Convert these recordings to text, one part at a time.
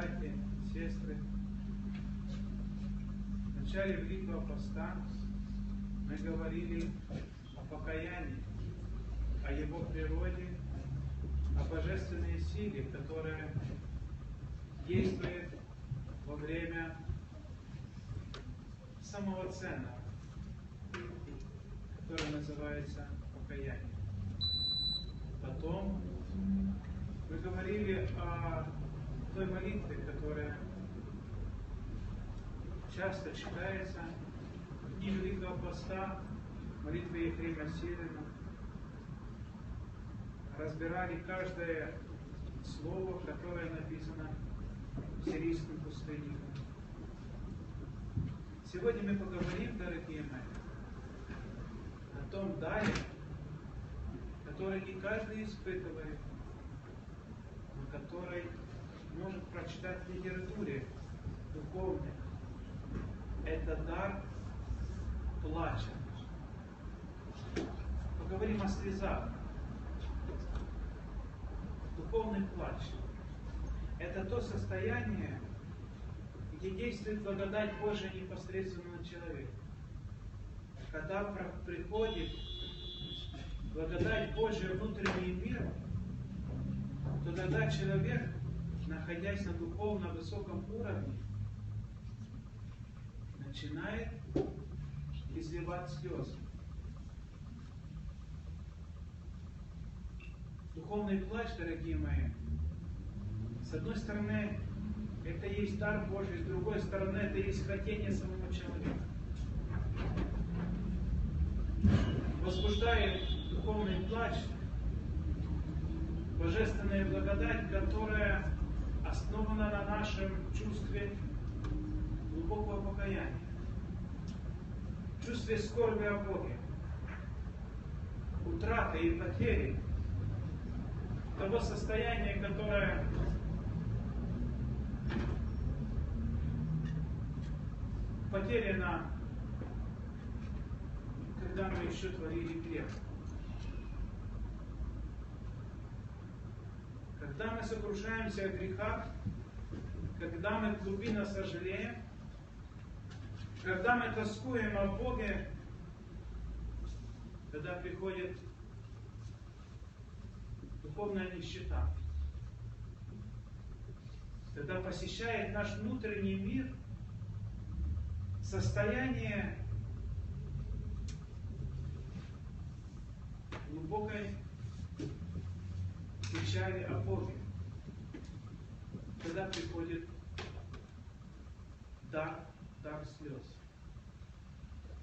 братья, сестры, в начале Великого Поста мы говорили о покаянии, о его природе, о божественной силе, которая действует во время самого ценного, которое называется покаяние. Потом мы говорили о той молитве, которая часто читается в дни Великого Поста, молитве Ефрема Сирина. Разбирали каждое слово, которое написано в сирийском пустыннике. Сегодня мы поговорим, дорогие мои, о том даре, который не каждый испытывает, но который может прочитать в литературе духовной. Это дар плача. Поговорим о слезах. Духовный плач. Это то состояние, где действует благодать Божия непосредственно на человека. Когда приходит благодать Божия внутренний мир, то тогда человек, находясь на духовно высоком уровне, начинает изливать слезы. Духовный плач, дорогие мои, с одной стороны, это есть дар Божий, с другой стороны, это есть хотение самого человека. Возбуждает духовный плач, божественная благодать, которая основана на нашем чувстве глубокого покаяния, чувстве скорби о Боге, утраты и потери того состояния, которое потеряно, когда мы еще творили грех. Когда мы сокрушаемся о грехах, когда мы глубинно сожалеем, когда мы тоскуем о Боге, тогда приходит духовная нищета. Тогда посещает наш внутренний мир состояние глубокой печали о Боге. Когда приходит дар, дар слез.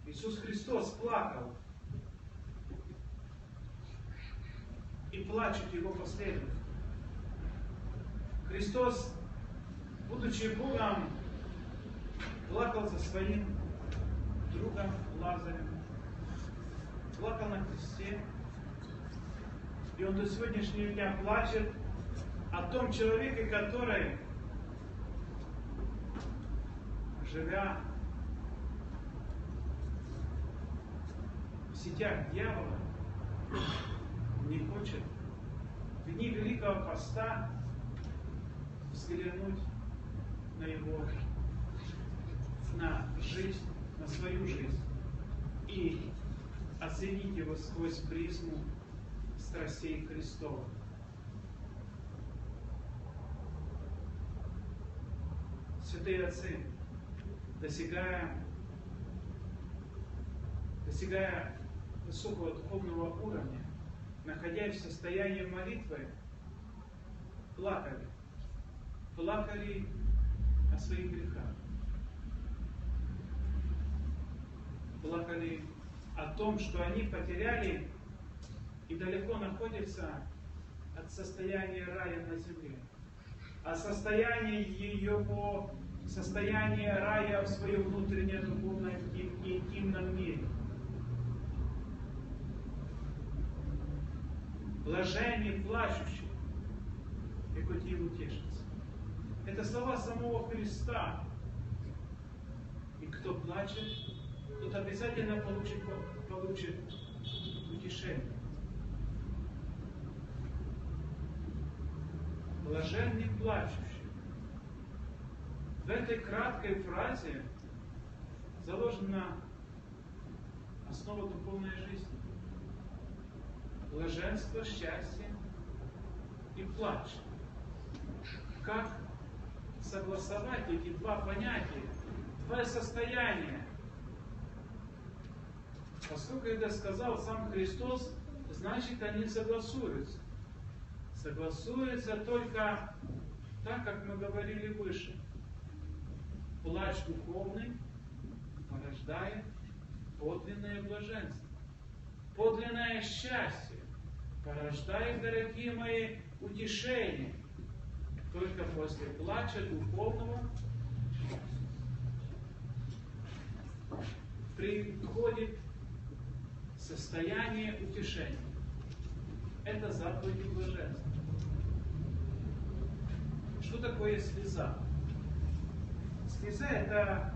Иисус Христос плакал. И плачут Его последователи. Христос, будучи Богом, плакал за своим другом Лазарем. Плакал на кресте. И он до сегодняшнего дня плачет о том человеке, который, живя в сетях дьявола, не хочет в дни Великого Поста взглянуть на его, на жизнь, на свою жизнь и оценить его сквозь призму страстей Христовых. Святые Отцы, достигая, достигая высокого духовного уровня, находясь в состоянии молитвы, плакали. Плакали о своих грехах. Плакали о том, что они потеряли и далеко находится от состояния рая на земле. А состояние ее по состояние рая в своем внутреннем духовном и интимном мире. Блажение плачущие, и хоть им утешится. Это слова самого Христа. И кто плачет, тот обязательно получит, получит утешение. Блаженный плачущий. В этой краткой фразе заложена основа духовной жизни. Блаженство, счастье и плач. Как согласовать эти два понятия, два состояния? Поскольку это сказал сам Христос, значит они согласуются. Согласуются только так, как мы говорили выше. Плач духовный порождает подлинное блаженство, подлинное счастье, порождает, дорогие мои, утешение. Только после плача духовного приходит состояние утешения. Это заповедь блаженства. Что такое слеза? Слеза это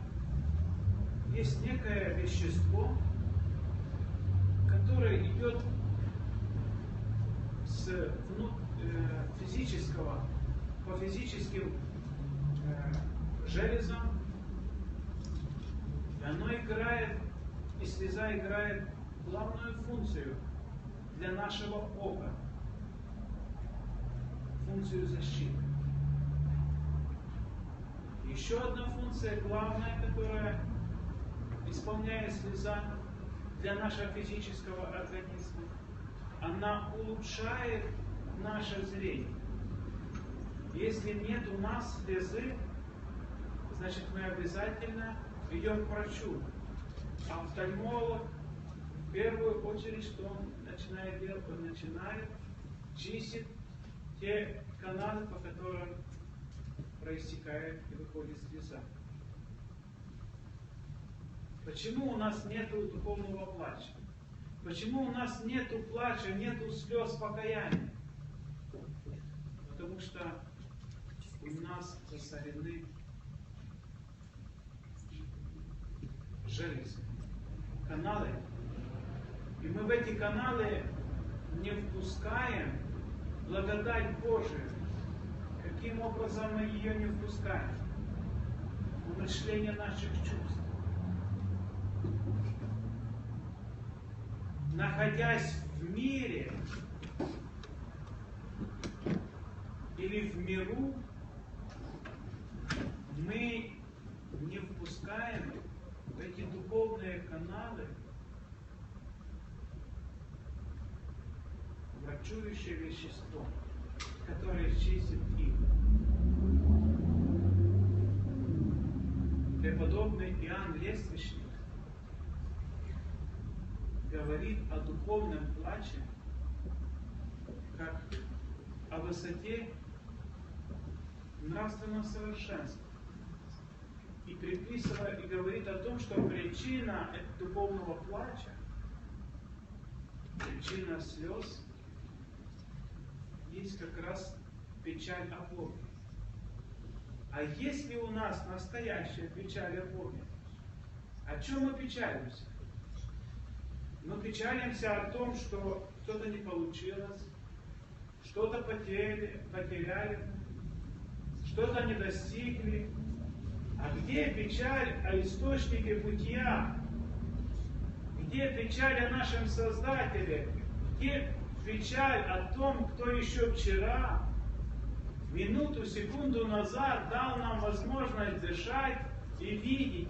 есть некое вещество, которое идет с э, физического по физическим э, железам, и оно играет, и слеза играет главную функцию для нашего ока, функцию защиты. Еще одна функция главная, которая исполняет слеза для нашего физического организма, она улучшает наше зрение. Если нет у нас слезы, значит мы обязательно идем к врачу. Офтальмолог в первую очередь, что он начинает делать, он начинает чистить те каналы, по которым проистекает и выходит слеза. Почему у нас нет духовного плача? Почему у нас нету плача, нету слез покаяния? Потому что у нас засорены железы, каналы. И мы в эти каналы не впускаем благодать Божию. Каким образом мы ее не впускаем? Умышление наших чувств. Находясь в мире или в миру, мы не впускаем в эти духовные каналы врачующее вещество, которое чистит их. Преподобный Иоанн Лествичник говорит о духовном плаче, как о высоте нравственного совершенства. И приписывая, и говорит о том, что причина духовного плача, причина слез, есть как раз печаль о Боге. А если у нас настоящая печаль о Боге, о чем мы печалимся? Мы печалимся о том, что что-то не получилось, что-то потеряли, потеряли, что-то не достигли. А где печаль о источнике бытия? Где печаль о нашем Создателе? Где печаль о том, кто еще вчера, минуту, секунду назад дал нам возможность дышать и видеть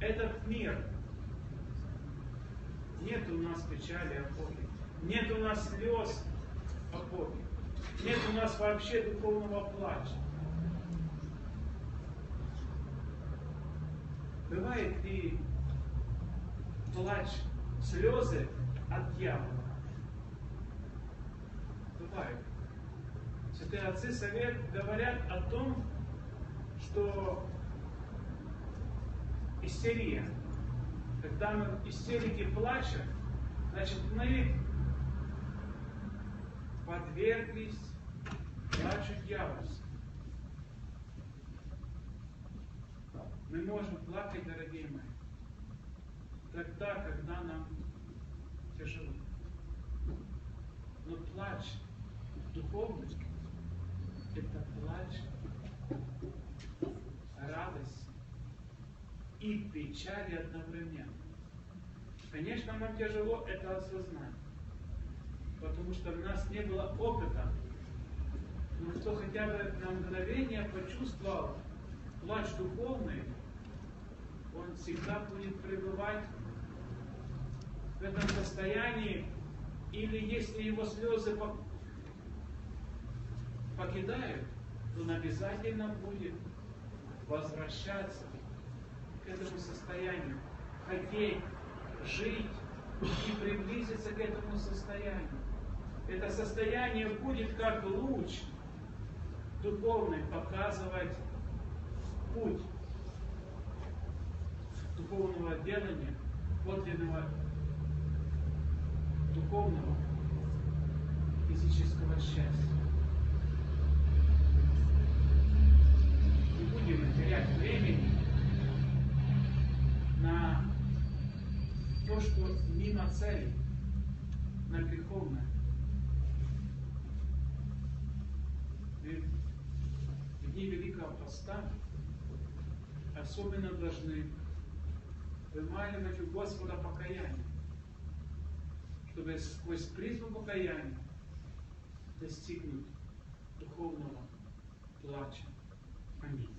этот мир? Нет у нас печали о Боге. Нет у нас слез о Боге. Нет у нас вообще духовного плача. Бывает и плач, слезы от дьявола. Бывает. Святые отцы совет говорят о том, что истерия, когда мы истерики плачем, значит мы подверглись плачу дьявольству. Мы можем плакать, дорогие мои, тогда, когда нам тяжело. Но плач духовный, это плач, радость и печаль одновременно. Конечно, нам тяжело это осознать, потому что у нас не было опыта. Но кто хотя бы на мгновение почувствовал плач духовный, он всегда будет пребывать в этом состоянии, или если его слезы по- покидают, то он обязательно будет возвращаться к этому состоянию, хотеть жить и приблизиться к этому состоянию. Это состояние будет как луч духовный показывать путь духовного делания, подлинного духовного физического счастья. Не будем терять времени на то, что мимо цели, на греховное. Ведь в дни Великого Поста особенно должны вымаливать у Господа покаяние, чтобы сквозь призму покаяния достигнуть духовного плача. Аминь.